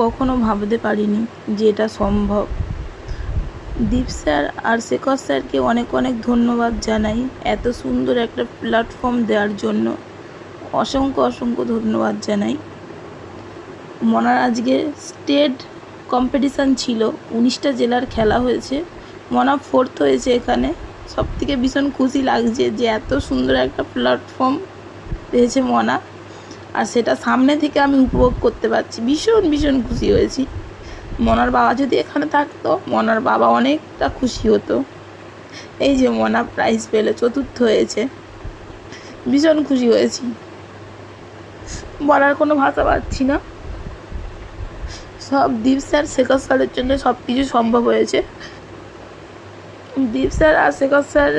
কখনো ভাবতে পারিনি যে এটা সম্ভব। দীপ স্যার আর শেখর স্যারকে অনেক অনেক ধন্যবাদ জানাই এত সুন্দর একটা প্ল্যাটফর্ম দেওয়ার জন্য। অসংখ্য অসংখ্য ধন্যবাদ জানাই। মনার আজকে স্টেট কম্পিটিশান ছিল, উনিশটা জেলার খেলা হয়েছে। মনা ফোর্থ হয়েছে এখানে। সব থেকে ভীষণ খুশি লাগছে যে এত সুন্দর একটা প্ল্যাটফর্ম পেয়েছে মনা। আর সেটা সামনে থেকে আমি উপভোগ করতে পারছি। ভীষণ ভীষণ খুশি হয়েছি। মনার বাবা যদি এখানে থাকতো, মনার বাবা অনেকটা খুশি হতো। এই যে মনা প্রাইজ পেলে, চতুর্থ হয়েছে। ভীষণ খুশি হয়েছি। বলার কোনো ভাষা পাচ্ছি না। সব দীপ স্যার, শেখর স্যারের জন্য সব কিছু সম্ভব হয়েছে। দীপ স্যার আর শেখর স্যার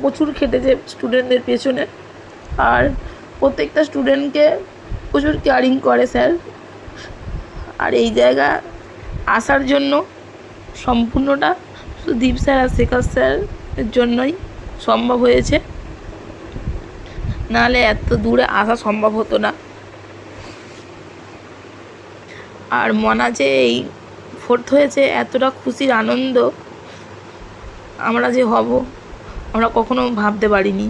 প্রচুর খেটেছে স্টুডেন্টদের পেছনে। আর প্রত্যেকটা স্টুডেন্টকে প্রচুর কেয়ারিং করে স্যার আর এই জায়গা আসার জন্য সম্পূর্ণটা শুধু দীপ স্যার আর শেখর স্যারের জন্যই সম্ভব হয়েছে। নাহলে এত দূরে আসা সম্ভব হতো না। আর মনা যে এই ফোর্থ হয়েছে, এতটা খুশির আনন্দ আমরা যে হব, আমরা কখনো ভাবতে পারিনি।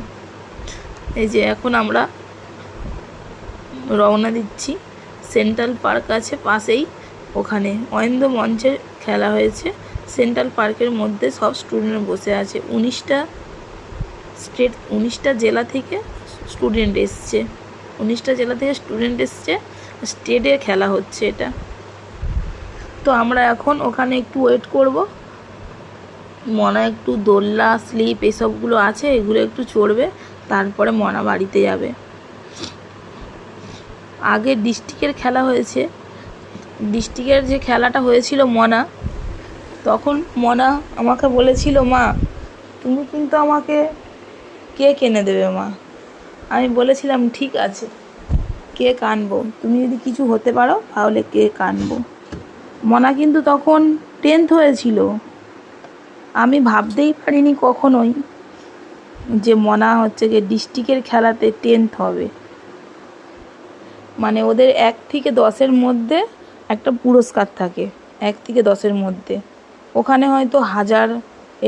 এই যে এখন আমরা রওনা দিচ্ছি। সেন্ট্রাল পার্ক আছে পাশেই। ওখানে অয়েন্দ্র মঞ্চে খেলা হয়েছে। সেন্ট্রাল পার্কের মধ্যে সব স্টুডেন্ট বসে আছে। উনিশটা স্টেট উনিশটা জেলা থেকে স্টুডেন্ট এসছে। উনিশটা জেলা থেকে স্টুডেন্ট এসছে। স্টেটে খেলা হচ্ছে এটা। তো আমরা এখন ওখানে একটু ওয়েট করব। মনা একটু দোল্লা স্লিপ এসবগুলো আছে, এগুলো একটু চড়বে। তারপরে মনা বাড়িতে যাবে। আগে ডিস্ট্রিক্টের খেলা হয়েছে। ডিস্ট্রিক্টের যে খেলাটা হয়েছিল মনা, তখন মনা আমাকে বলেছিল, মা, তুমি কিন্তু আমাকে কে এনে দেবে, মা। আমি বলেছিলাম, ঠিক আছে কে আনব। তুমি যদি কিছু হতে পারো, তাহলে কে আনব। মনা কিন্তু তখন টেন্থ হয়েছিল। আমি ভাবতেই পারিনি কখনোই যে মনা হচ্ছে গিয়ে ডিস্ট্রিক্টের খেলাতে টেন্থ হবে। মানে ওদের এক থেকে দশের মধ্যে একটা পুরস্কার থাকে, এক থেকে দশের মধ্যে। ওখানে হয়তো হাজার,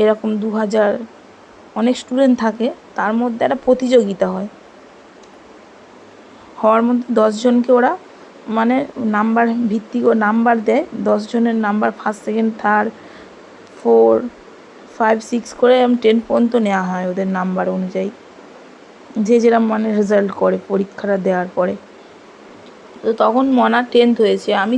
এরকম দু হাজার অনেক স্টুডেন্ট থাকে, তার মধ্যে একটা প্রতিযোগিতা হয়। হওয়ার মধ্যে দশজনকে ওরা মানে নাম্বার ভিত্তিক ও নাম্বার দেয় দশজনের number first second third four five six করে টেন পর্যন্ত নেওয়া হয় ওদের নাম্বার অনুযায়ী। যে যেরকম মানে রেজাল্ট করে পরীক্ষাটা দেওয়ার পরে। তো তখন মনার টেন্থ হয়েছে। আমি